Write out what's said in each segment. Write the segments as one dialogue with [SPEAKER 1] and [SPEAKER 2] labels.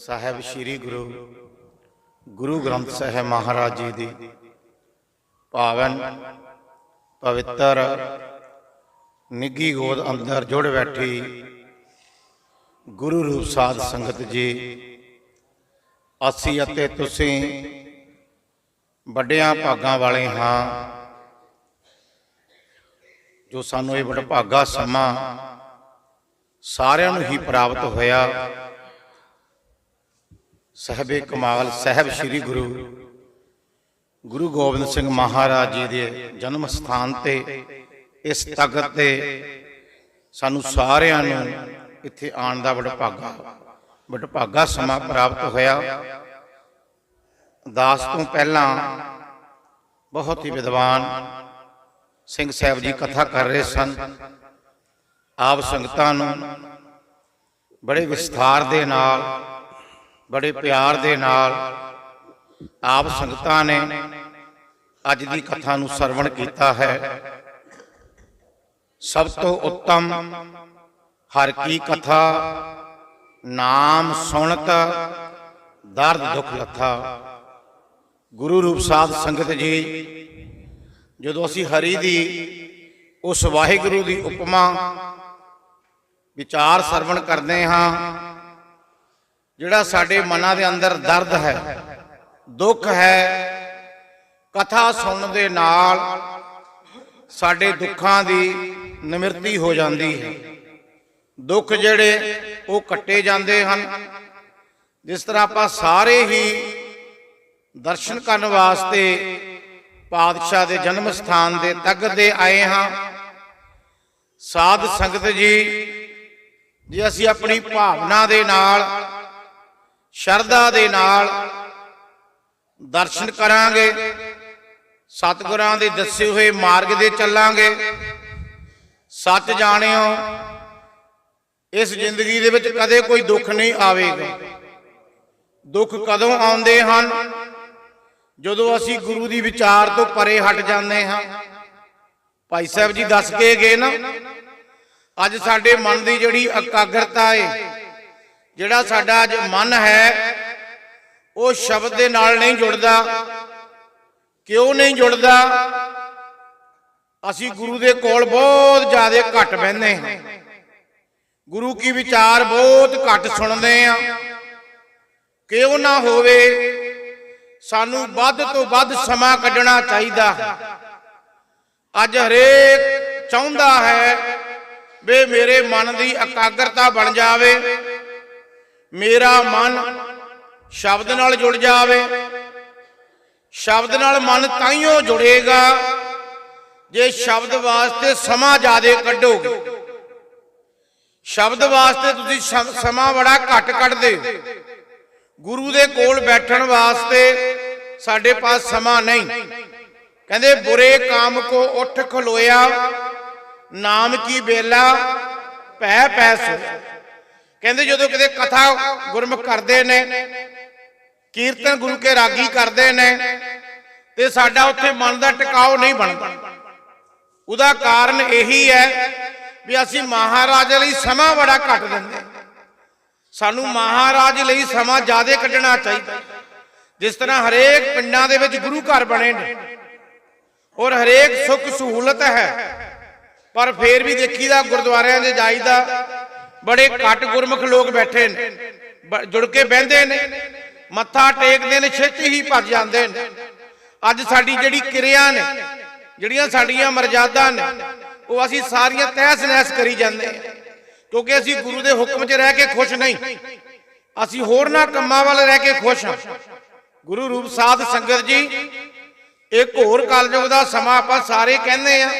[SPEAKER 1] ਸਾਹਿਬ ਸ੍ਰੀ ਗੁਰੂ ਗੁਰੂ ਗ੍ਰੰਥ ਸਾਹਿਬ ਮਹਾਰਾਜ ਜੀ ਦੀ ਪਾਵਨ ਪਵਿੱਤਰ ਨਿੱਗੀ ਗੋਦ ਅੰਦਰ ਜੁੜ ਬੈਠੀ ਗੁਰੂ ਰੂਪ ਸਾਧ ਸੰਗਤ ਜੀ, ਅਸੀਂ ਅਤੇ ਤੁਸੀਂ ਵੱਡਿਆਂ ਭਾਗਾਂ ਵਾਲੇ ਹਾਂ, ਜੋ ਸਾਨੂੰ ਇਹ ਵਡਭਾਗਾ ਸਮਾਂ ਸਾਰਿਆਂ ਨੂੰ ਹੀ ਪ੍ਰਾਪਤ ਹੋਇਆ। ਸਹਿਬੇ ਕਮਾਲ ਸਹਿਬ ਸ੍ਰੀ ਗੁਰੂ। ਗੁਰੂ ਗੋਬਿੰਦ ਸਿੰਘ ਮਹਾਰਾਜ ਜੀ ਦੇ ਜਨਮ ਸਥਾਨ ਤੇ ਇਸ ਤਖਤ ਤੇ ਸਾਨੂੰ ਸਾਰਿਆਂ ਨੂੰ ਇੱਥੇ ਆਉਣ ਦਾ ਵਡਭਾਗਾ ਵਡਭਾਗਾ ਸਮਾਂ ਪ੍ਰਾਪਤ ਹੋਇਆ। ਦਾਸ ਤੋਂ ਪਹਿਲਾਂ ਬਹੁਤ ਹੀ ਵਿਦਵਾਨ ਸਿੰਘ ਸਾਹਿਬ ਜੀ ਕਥਾ ਕਰ ਰਹੇ ਸਨ। ਆਪ ਸੰਗਤਾਂ ਨੂੰ ਬੜੇ ਵਿਸਥਾਰ ਦੇ ਨਾਲ ਬੜੇ ਪਿਆਰ ਦੇ ਨਾਲ ਆਪ ਸੰਗਤਾਂ ਨੇ ਅੱਜ ਦੀ ਕਥਾ ਨੂੰ ਸਰਵਣ ਕੀਤਾ ਹੈ। ਸਭ ਤੋਂ ਉੱਤਮ ਹਰ ਕੀ ਕਥਾ, ਨਾਮ ਸੁਣਤ ਦਰਦ ਦੁੱਖ ਲੱਥਾ। ਗੁਰੂ ਰੂਪ ਸਾਧ ਸੰਗਤ ਜੀ, ਜਦੋਂ ਅਸੀਂ ਹਰੀ ਦੀ ਉਸ ਵਾਹਿਗੁਰੂ ਦੀ ਉਪਮਾ, ਵਿਚਾਰ ਸਰਵਣ ਕਰਦੇ ਹਾਂ ਜਿਹੜਾ ਸਾਡੇ ਮਨਾਂ ਦੇ ਅੰਦਰ ਦਰਦ ਹੈ, ਦੁੱਖ ਹੈ, ਕਥਾ ਸੁਣਨ ਦੇ ਨਾਲ ਸਾਡੇ ਦੁੱਖਾਂ ਦੀ ਨਿਮਰਤੀ ਹੋ ਜਾਂਦੀ ਹੈ। ਦੁੱਖ ਜਿਹੜੇ ਉਹ ਕੱਟੇ ਜਾਂਦੇ ਹਨ। ਜਿਸ ਤਰ੍ਹਾਂ ਆਪਾਂ ਸਾਰੇ ਹੀ ਦਰਸ਼ਨ ਕਰਨ ਵਾਸਤੇ ਪਾਤਸ਼ਾਹ ਦੇ ਜਨਮ ਸਥਾਨ ਦੇ ਤਖਤ ਆਏ ਹਾਂ। ਸਾਧ ਸੰਗਤ ਜੀ, ਜੇ ਅਸੀਂ ਆਪਣੀ ਭਾਵਨਾ ਦੇ ਨਾਲ ਸ਼ਰਧਾ ਦੇ ਨਾਲ ਦਰਸ਼ਨ ਕਰਾਂਗੇ। ਸਤਿਗੁਰਾਂ ਦੇ ਦੱਸੇ ਹੋਏ ਮਾਰਗ ਦੇ ਚੱਲਾਂਗੇ। ਸੱਚ ਜਾਣਿਓ, ਇਸ ਜ਼ਿੰਦਗੀ ਦੇ ਵਿੱਚ ਕਦੇ ਕੋਈ ਦੁੱਖ ਨਹੀਂ ਆਵੇਗਾ। ਦੁੱਖ ਕਦੋਂ ਆਉਂਦੇ ਹਨ? ਜਦੋਂ ਅਸੀਂ ਗੁਰੂ ਦੀ ਵਿਚਾਰ ਤੋਂ ਪਰੇ ਹਟ ਜਾਂਦੇ ਹਾਂ। ਭਾਈ ਸਾਹਿਬ ਜੀ ਦੱਸ ਕੇ ਗਏ ਨਾ, ਅੱਜ ਸਾਡੇ ਮਨ ਦੀ ਜਿਹੜੀ ਇਕਾਗਰਤਾ ਏ ਜਿਹੜਾ ਸਾਡਾ ਅੱਜ ਮਨ ਹੈ, ਉਹ ਸ਼ਬਦ ਦੇ ਨਾਲ ਨਹੀਂ ਜੁੜਦਾ, ਕਿਉਂ ਨਹੀਂ ਜੁੜਦਾ? ਅਸੀਂ ਗੁਰੂ ਦੇ ਕੋਲ ਬਹੁਤ ਜ਼ਿਆਦਾ ਘੱਟ ਬਹਿੰਦੇ ਹਾਂ। ਗੁਰੂ ਕੀ ਵਿਚਾਰ ਬਹੁਤ ਘੱਟ ਸੁਣਦੇ ਆ ਕਿਉਂ ਨਾ ਹੋਵੇ, ਸਾਨੂੰ ਵੱਧ ਤੋਂ ਵੱਧ ਸਮਾਂ ਕੱਢਣਾ ਚਾਹੀਦਾ। ਅੱਜ ਹਰੇਕ ਚਾਹੁੰਦਾ ਹੈ, ਵੇ ਮੇਰੇ ਮਨ ਦੀ ਇਕਾਗਰਤਾ ਬਣ ਜਾਵੇ। ਮੇਰਾ ਮਨ ਸ਼ਬਦ ਨਾਲ ਜੁੜ ਜਾਵੇ। ਸ਼ਬਦ ਨਾਲ ਮਨ ਤਾਈਓ ਜੁੜੇਗਾ। ਜੇ ਸ਼ਬਦ ਵਾਸਤੇ ਸਮਾਂ ਜ਼ਿਆਦਾ ਕੱਢੋਗੇ, ਸ਼ਬਦ ਵਾਸਤੇ ਤੁਸੀਂ ਸਮਾਂ ਬੜਾ ਘੱਟ ਕੱਢਦੇ। ਗੁਰੂ ਦੇ ਕੋਲ ਬੈਠਣ ਵਾਸਤੇ ਸਾਡੇ ਪਾਸ ਸਮਾਂ ਨਹੀਂ। ਕਹਿੰਦੇ, ਬੁਰੇ ਕਾਮ ਕੋ ਉੱਠ ਖਲੋਇਆ ਨਾਮ ਕੀ ਬੇਲਾ ਪੈ ਪੈ ਸੋ ਕਹਿੰਦੇ ਜਦੋਂ ਕਿਤੇ ਕਥਾ ਗੁਰਮੁਖ ਕਰਦੇ ਨੇ, ਕੀਰਤਨ ਗੁਰੂ ਕੇ ਰਾਗੀ ਕਰਦੇ ਨੇ, ਤੇ ਸਾਡਾ ਉੱਥੇ ਮਨ ਦਾ ਟਿਕਾਓ ਨਹੀਂ ਬਣਦਾ। ਉਹਦਾ ਕਾਰਨ ਇਹੀ ਹੈ ਵੀ ਅਸੀਂ ਮਹਾਰਾਜ ਲਈ ਸਮਾਂ ਬੜਾ ਘੱਟ ਦਿੰਦੇ ਸਾਨੂੰ ਮਹਾਰਾਜ ਲਈ ਸਮਾਂ ਜ਼ਿਆਦਾ ਕੱਢਣਾ ਚਾਹੀਦਾ। ਜਿਸ ਤਰ੍ਹਾਂ ਹਰੇਕ ਪਿੰਡਾਂ ਦੇ ਵਿੱਚ ਗੁਰੂ ਘਰ ਬਣੇ ਨੇ, ਔਰ ਹਰੇਕ ਸੁੱਖ ਸਹੂਲਤ ਹੈ, ਪਰ ਫੇਰ ਵੀ ਦੇਖੀਦਾ ਗੁਰਦੁਆਰਿਆਂ ਦੇ ਜਾਈਦਾ ਬੜੇ ਘੱਟ ਗੁਰਮੁਖ ਲੋਕ ਬੈਠੇ ਨੇ। ਬ- ਜੁੜ ਕੇ ਬਹਿੰਦੇ ਨੇ। ਮੱਥਾ ਟੇਕਦੇ ਨੇ, ਛੇਤੀ ਹੀ ਭੱਜ ਜਾਂਦੇ ਨੇ। ਅੱਜ ਸਾਡੀ ਜਿਹੜੀ ਕਿਰਿਆ ਨੇ, ਜਿਹੜੀਆਂ ਸਾਡੀਆਂ ਮਰਜ਼ਾਦਾ ਨੇ, ਉਹ ਅਸੀਂ ਸਾਰੀਆਂ ਤਹਿਸ ਨਹਿਸ ਕਰੀ ਜਾਂਦੇ ਹਾਂ। ਕਿਉਂਕਿ ਅਸੀਂ ਗੁਰੂ ਦੇ ਹੁਕਮ 'ਚ ਰਹਿ ਕੇ ਖੁਸ਼ ਨਹੀਂ। ਅਸੀਂ ਹੋਰਨਾਂ ਕੰਮਾਂ ਵੱਲ ਰਹਿ ਕੇ ਖੁਸ਼ ਹਾਂ। ਗੁਰੂ ਰੂਪ ਸਾਧ ਸੰਗਤ ਜੀ, ਇੱਕ ਹੋਰ ਕਲਯੁਗ ਦਾ ਸਮਾਂ ਆਪਾਂ ਸਾਰੇ ਕਹਿੰਦੇ ਆ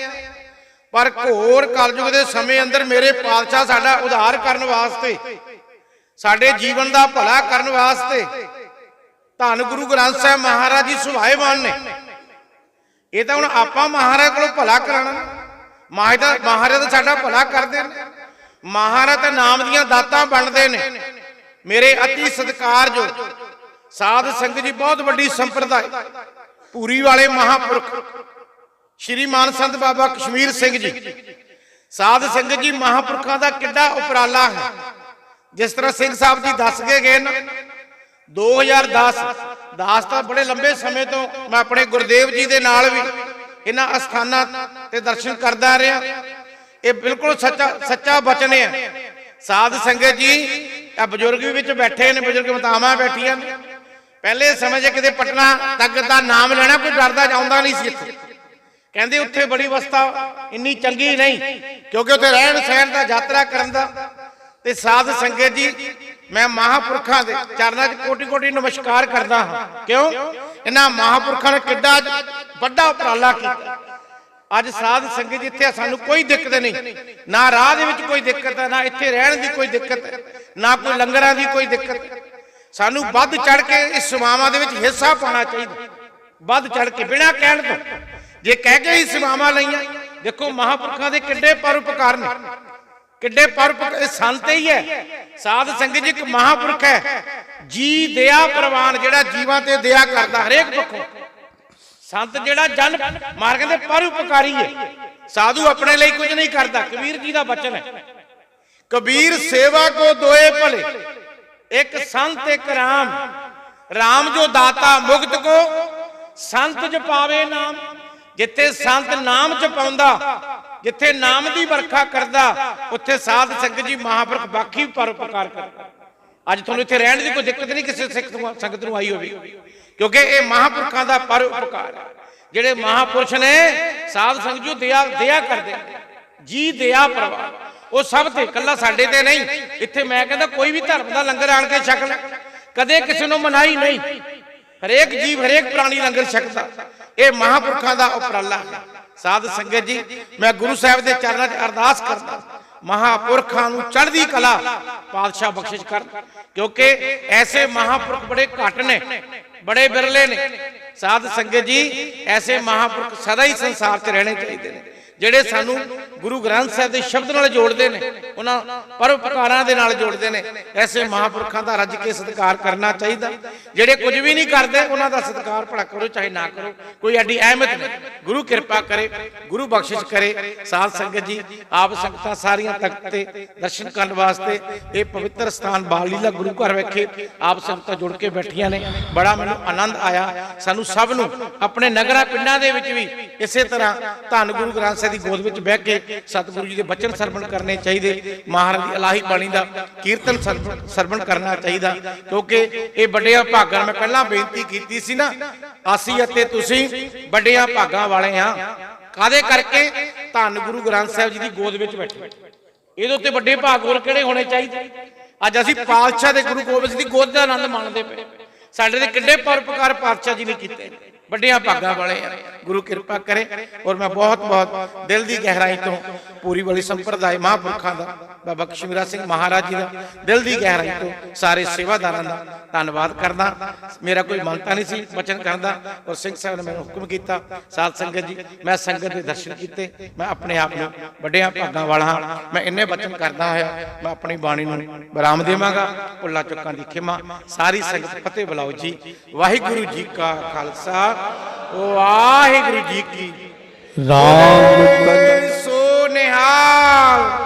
[SPEAKER 1] ਪਰ ਘੋਰ ਕਲਯੁਗ ਦੇ ਸਮੇਂ ਅੰਦਰ ਮੇਰੇ ਪਾਤਸ਼ਾਹ ਸਾਡਾ ਉਧਾਰ ਕਰਨ ਵਾਸਤੇ, ਸਾਡੇ ਜੀਵਨ ਦਾ ਭਲਾ ਕਰਨ ਵਾਸਤੇ ਧੰਨ ਗੁਰੂ ਗ੍ਰੰਥ ਸਾਹਿਬ ਮਹਾਰਾਜ ਜੀ ਸੁਭਾਏਵਾਨ ਨੇ। ਇਹ ਤਾਂ ਹੁਣ ਆਪਾਂ ਮਹਾਰਾਜ ਕੋਲੋਂ ਭਲਾ ਕਰਾਣਾ ਮਹਾਰਾਜ ਦਾ ਮਹਾਰਾਜ ਤਾਂ ਸਾਡਾ ਭਲਾ ਕਰਦੇ ਨੇ। ਮਹਾਰਾਜ ਤਾਂ ਨਾਮ ਦੀਆਂ ਦਾਤਾਂ ਬਣਦੇ ਨੇ। ਮੇਰੇ ਅਤੀ ਸਤਿਕਾਰਯੋਗ ਸਾਧ ਸੰਗਤ ਜੀ, ਬਹੁਤ ਵੱਡੀ ਸੰਪਰਦਾਇ ਪੂਰੀ ਵਾਲੇ ਮਹਾਪੁਰਖ ਸ਼੍ਰੀ ਮਾਨ ਸੰਤ ਬਾਬਾ ਕਸ਼ਮੀਰ ਸਿੰਘ ਜੀ। ਸਾਧ ਸੰਗਤ ਜੀ ਮਹਾਪੁਰਖਾਂ ਦਾ ਕਿੱਡਾ ਉਪਰਾਲਾ ਹੈ। ਜਿਸ ਤਰ੍ਹਾਂ ਸਿੰਘ ਸਾਹਿਬ ਜੀ ਦੱਸ ਕੇ ਗਏ ਨਾ 2010 ਦਾਸ ਤਾਂ ਬੜੇ ਲੰਬੇ ਸਮੇਂ ਤੋਂ ਮੈਂ ਆਪਣੇ ਗੁਰਦੇਵ ਜੀ ਦੇ ਨਾਲ ਵੀ ਇਹਨਾਂ ਅਸਥਾਨਾਂ ਤੇ ਦਰਸ਼ਨ ਕਰਦਾ ਰਿਹਾ। ਇਹ ਬਿਲਕੁਲ ਸੱਚਾ ਸੱਚਾ ਬਚਨ ਹੈ। ਸਾਧ ਸੰਗਤ ਜੀ ਆ ਬਜ਼ੁਰਗ ਵੀ ਵਿੱਚ ਬੈਠੇ ਨੇ, ਬਜ਼ੁਰਗ ਮਾਤਾਵਾਂ ਬੈਠੀਆਂ ਨੇ। ਪਹਿਲੇ ਸਮੇਂ ਜੇ ਕਿਤੇ ਪਟਨਾ ਤੱਕ ਦਾ ਨਾਮ ਲੈਣਾ, ਕੋਈ ਡਰਦਾ ਜਾਂਦਾ ਨਹੀਂ ਸੀ ਇੱਥੇ। ਕਹਿੰਦੇ ਉੱਥੇ ਬੜੀ ਅਵਸਥਾ ਇੰਨੀ ਚੰਗੀ ਨਹੀਂ, ਕਿਉਂਕਿ ਉੱਥੇ ਰਹਿਣ ਸਹਿਣ ਦਾ ਯਾਤਰਾ ਕਰਨ ਦਾ। ਤੇ ਸਾਧ ਸੰਗਤ ਜੀ, ਮੈਂ ਮਹਾਪੁਰਖਾਂ ਦੇ ਚਰਨਾਂ 'ਚ ਕੋਟੀ ਕੋਟੀ ਨਮਸਕਾਰ ਕਰਦਾ ਹਾਂ। ਕਿਉਂ? ਇਹਨਾਂ ਮਹਾਪੁਰਖਾਂ ਨੇ ਕਿੱਡਾ ਵੱਡਾ ਉਪਰਾਲਾ ਕੀਤਾ। ਅੱਜ ਸਾਧ ਸੰਗਤ ਜੀ ਇੱਥੇ ਸਾਨੂੰ ਕੋਈ ਦਿੱਕਤ ਨਹੀਂ। ਨਾ ਰਾਹ ਦੇ ਵਿੱਚ ਕੋਈ ਦਿੱਕਤ ਹੈ, ਨਾ ਇੱਥੇ ਰਹਿਣ ਦੀ ਕੋਈ ਦਿੱਕਤ ਹੈ, ਨਾ ਕੋਈ ਲੰਗਰਾਂ ਦੀ ਕੋਈ ਦਿੱਕਤ ਸਾਨੂੰ ਵੱਧ ਚੜ ਕੇ ਇਸ ਸਮਾਵਾਂ ਦੇ ਵਿੱਚ ਹਿੱਸਾ ਪਾਉਣਾ ਚਾਹੀਦਾ। ਵੱਧ ਚੜ ਕੇ ਬਿਨਾਂ ਕਹਿਣ ਤੋਂ। ਜੇ ਕਹਿ ਕੇ ਹੀ ਸੇਵਾਵਾਂ ਲਈਆਂ, ਦੇਖੋ ਮਹਾਪੁਰਖਾਂ ਦੇ ਕਿੱਡੇ ਪਰਉਪਕਾਰ ਨੇ। ਕਿੱਡੇ ਪਰਉਪਕਾਰ ਸੰਤ ਹੀ ਹੈ। ਸਾਧ ਸੰਗਤ ਜੀ ਇੱਕ ਮਹਾਪੁਰਖ ਹੈ। ਜੀ ਦਇਆ ਪ੍ਰਵਾਨ ਜਿਹੜਾ ਜੀਵਾਂ ਤੇ ਦਇਆ ਕਰਦਾ, ਹਰੇਕ ਪੱਖੋਂ। ਸੰਤ ਜਿਹੜਾ ਜਨ ਮਾਰ ਕਹਿੰਦੇ ਪਰਉਪਕਾਰੀ ਹੈ। ਸਾਧੂ ਆਪਣੇ ਲਈ ਕੁਝ ਨਹੀਂ ਕਰਦਾ। ਕਬੀਰ ਜੀ ਦਾ ਬਚਨ ਹੈ। ਕਬੀਰ ਸੇਵਾ ਕੋ ਦੋਏ ਭਲੇ। ਇੱਕ ਸੰਤ, ਇੱਕ ਰਾਮ। ਰਾਮ ਜੋ ਦਾਤਾ ਮੁਕਤ ਕੋ, ਸੰਤ ਜਪਾਵੇ ਨਾਮ। ਜਿੱਥੇ ਸੰਤ ਨਾਮ ਜਪਾਉਂਦਾ ਜਿੱਥੇ ਨਾਮ ਦੀ ਵਰਖਾ ਕਰਦਾ, ਉੱਥੇ ਸਾਧ ਸੰਗਤ ਜੀ ਮਹਾਪੁਰਖ ਬਾਕੀ ਪਰਉਪਕਾਰ ਕਰਦਾ। ਅੱਜ ਤੁਹਾਨੂੰ ਇੱਥੇ ਰਹਿਣ ਦੀ ਕੋਈ ਦਿੱਕਤ ਨਹੀਂ ਕਿਸੇ ਸਿੱਖ ਸੰਗਤ ਨੂੰ ਆਈ ਹੋਵੇ। ਕਿਉਂਕਿ ਇਹ ਮਹਾਪੁਰਖਾਂ ਦਾ ਪਰਉਪਕਾਰ ਹੈ। ਜਿਹੜੇ ਮਹਾਪੁਰਸ਼ ਨੇ, ਸਾਧ ਸੰਗਤ ਜੀ ਦਇਆ ਦਇਆ ਕਰਦੇ ਜੀ ਦਇਆ ਪ੍ਰਵਾਹ ਉਹ ਸਭ ਤੇ ਕੱਲਾ ਸਾਡੇ ਤੇ ਨਹੀਂ। ਇੱਥੇ ਮੈਂ ਕਹਿੰਦਾ ਕੋਈ ਵੀ ਧਰਮ ਦਾ ਲੰਗਰ ਆਣ ਕੇ ਛਕ ਲੈ। ਕਦੇ ਕਿਸੇ ਨੂੰ ਮਨਾਈ ਨਹੀਂ। ਹਰੇਕ ਜੀਵ, ਹਰੇਕ ਪ੍ਰਾਣੀ ਲੰਗਰ ਛਕਦਾ। ਇਹ ਮਹਾਪੁਰਖਾਂ ਦਾ ਉਪਰਾਲਾ ਹੈ। ਸਾਧ ਸੰਗਤ ਜੀ, ਮੈਂ ਗੁਰੂ ਸਾਹਿਬ ਦੇ ਚਰਨਾਂ 'ਚ ਅਰਦਾਸ ਕਰਦਾ ਮਹਾਪੁਰਖਾਂ ਨੂੰ ਚੜ੍ਹਦੀ ਕਲਾ ਪਾਤਸ਼ਾਹ ਬਖਸ਼ਿਸ਼ ਕਰ ਕਿਉਂਕਿ ਐਸੇ ਮਹਾਪੁਰਖ ਬੜੇ ਘੱਟ ਨੇ, ਬੜੇ ਬਿਰਲੇ ਨੇ। ਸਾਧ ਸੰਗਤ ਜੀ, ਐਸੇ ਮਹਾਪੁਰਖ ਸਦਾ ਹੀ ਸੰਸਾਰ 'ਚ ਰਹਿਣੇ ਚਾਹੀਦੇ ਨੇ। ਜਿਹੜੇ ਸਾਨੂੰ ਗੁਰੂ ਗ੍ਰੰਥ ਸਾਹਿਬ ਦੇ ਸ਼ਬਦ ਨਾਲ ਜੋੜਦੇ ਨੇ, ਉਹਨਾਂ ਪਰਉਪਕਾਰਾਂ ਦੇ ਨਾਲ ਜੋੜਦੇ ਨੇ, ਐਸੇ ਮਹਾਪੁਰਖਾਂ ਦਾ ਰੱਜ ਕੇ ਸਤਿਕਾਰ ਕਰਨਾ ਚਾਹੀਦਾ। ਜਿਹੜੇ ਕੁਝ ਵੀ ਨਹੀਂ ਕਰਦੇ, ਉਹਨਾਂ ਦਾ ਸਤਿਕਾਰ ਭਲਾ ਕਰੋ, ਚਾਹੇ ਨਾ ਕਰੋ। ਕੋਈ ਐਡੀ ਅਹਿਮਤ ਨਹੀਂ। ਗੁਰੂ ਕਿਰਪਾ ਕਰੇ, ਗੁਰੂ ਬਖਸ਼ਿਸ਼ ਕਰੇ। ਸਾਧ ਸੰਗਤ ਜੀ, ਆਪ ਸੰਗਤਾਂ ਸਾਰੀਆਂ ਤਖਤ ਤੇ ਦਰਸ਼ਨ ਕਰਨ ਵਾਸਤੇ ਇਹ ਪਵਿੱਤਰ ਸਥਾਨ ਬਾਲ ਲੀਲਾ ਗੁਰੂ ਘਰ ਵਿਖੇ ਆਪ ਸੰਗਤਾਂ ਜੁੜ ਕੇ ਬੈਠੀਆਂ ਨੇ। ਬੜਾ ਮੈਨੂੰ ਆਨੰਦ ਆਇਆ। ਸਾਨੂੰ ਸਭ ਨੂੰ ਆਪਣੇ ਨਗਰਾਂ ਪਿੰਡਾਂ ਦੇ ਵਿੱਚ ਵੀ ਇਸੇ ਤਰ੍ਹਾਂ ਧੰਨ ਗੁਰੂ ਗ੍ਰੰਥ ਸਾਹਿਬ ਦੀ ਗੋਦ ਵਿੱਚ ਬਹਿ ਕੇ ਸਤਿਗੁਰੂ ਜੀ ਦੇ ਬਚਨ ਸਰਵਣ ਕਰਨੇ ਚਾਹੀਦੇ, ਮਹਾਰਾਜ ਦੀ ਇਲਾਹੀ ਬਾਣੀ ਦਾ ਕੀਰਤਨ ਸਰਵਣ- ਕਰਨਾ ਚਾਹੀਦਾ। ਕਿਉਂਕਿ ਇਹ ਵੱਡਿਆਂ ਭਾਗਾਂ ਮੈਂ ਪਹਿਲਾਂ ਬੇਨਤੀ ਕੀਤੀ ਸੀ ਨਾ, ਅਸੀਂ ਅਤੇ ਤੁਸੀਂ ਵੱਡਿਆਂ ਭਾਗਾਂ ਵਾਲੇ ਆ ਕਾਦੇ ਕਰਕੇ? ਧੰਨ ਗੁਰੂ ਗ੍ਰੰਥ ਸਾਹਿਬ ਜੀ ਦੀ ਗੋਦ ਵਿੱਚ ਬੈਠੇ। ਇਹਦੇ ਉੱਤੇ ਵੱਡੇ ਭਾਗ ਹੋਰ ਕਿਹੜੇ ਹੋਣੇ ਚਾਹੀਦੇ? ਅੱਜ ਅਸੀਂ ਪਾਤਸ਼ਾਹ ਦੇ ਗੁਰੂ ਗੋਬਿੰਦ ਸਿੰਘ ਦੀ ਗੋਦ ਦਾ ਆਨੰਦ ਮਾਣਦੇ ਪਏ। ਸਾਡੇ ਦੇ ਕਿੱਡੇ ਪਰਉਪਕਾਰ ਪਾਤਸ਼ਾਹ ਜੀ ਨੇ ਕੀਤੇ। ਵੱਡਿਆਂ ਭਾਗਾਂ ਵਾਲੇ ਆ। ਗੁਰੂ ਕਿਰਪਾ ਕਰੇ ਔਰ ਮੈਂ ਬਹੁਤ ਬਹੁਤ ਦਿਲ ਦੀ ਗਹਿਰਾਈ ਤੋਂ ਪੂਰੀ ਵਾਲੀ ਸੰਪਰਦਾਇ ਮਹਾਂਪੁਰਖਾਂ ਦਾ, ਬਾਬਾ ਕਸ਼ਮੀਰਾ ਸਿੰਘ ਮਹਾਰਾਜ ਜੀ ਦਾ ਦਿਲ ਦੀ ਗਹਿਰਾਈ ਤੋਂ ਸਾਰੇ ਸੇਵਾਦਾਰਾਂ ਦਾ ਧੰਨਵਾਦ ਕਰਦਾ। ਮੇਰਾ ਕੋਈ ਮੰਨਤਾ ਨਹੀਂ ਸੀ ਬਚਨ ਕਰਦਾ ਔਰ ਸਿੰਘ ਸਾਹਿਬ ਨੇ ਮੈਨੂੰ ਹੁਕਮ ਕੀਤਾ, ਸਾਧ ਸੰਗਤ ਜੀ, ਮੈਂ ਸੰਗਤ ਦੇ ਦਰਸ਼ਨ ਕੀਤੇ, ਮੈਂ ਆਪਣੇ ਆਪ ਨੂੰ ਵੱਡਿਆਂ ਭਾਗਾਂ ਵਾਲਾ ਹਾਂ। ਮੈਂ ਇੰਨੇ ਬਚਨ ਕਰਦਾ ਹੋਇਆ, ਮੈਂ ਆਪਣੀ ਬਾਣੀ ਨੂੰ ਵਿਰਾਮ ਦੇਵਾਂਗਾ, ਭੁੱਲਾ ਚੁੱਕਾਂ ਦੀ ਖਿਮਾ। ਸਾਰੀ ਸੰਗਤ ਫਤਿਹ ਬੁਲਾਓ ਜੀ। ਵਾਹਿਗੁਰੂ ਜੀ ਕਾ ਖਾਲਸਾ। ਵਾਹਿਗੁਰੂ ਜੀ ਕੀ
[SPEAKER 2] ਰਾਮ ਸੋ ਨਿਹਾਲ।